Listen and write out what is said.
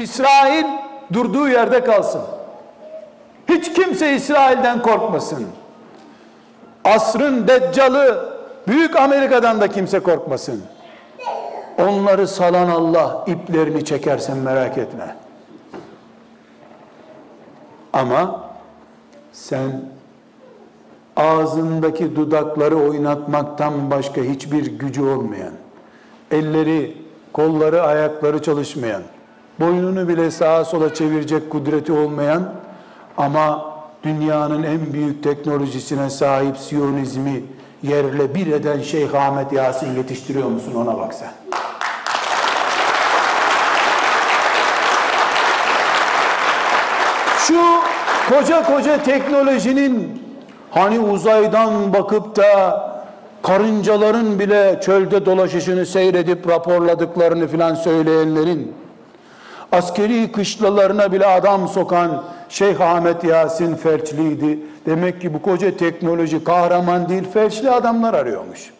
İsrail durduğu yerde kalsın. Hiç kimse İsrail'den korkmasın. Asrın deccalı büyük Amerika'dan da kimse korkmasın. Onları salan Allah iplerini çekersen merak etme. Ama sen ağzındaki dudakları oynatmaktan başka hiçbir gücü olmayan, elleri, kolları, ayakları çalışmayan, boynunu bile sağa sola çevirecek kudreti olmayan ama dünyanın en büyük teknolojisine sahip Siyonizmi yerle bir eden Şeyh Ahmet Yasin yetiştiriyor musun ona bak sen. Şu koca koca teknolojinin hani uzaydan bakıp da karıncaların bile çölde dolaşışını seyredip raporladıklarını filan söyleyenlerin askeri kışlalarına bile adam sokan Şeyh Ahmet Yasin felçliydi. Demek ki bu koca teknoloji kahraman değil felçli adamlar arıyormuş.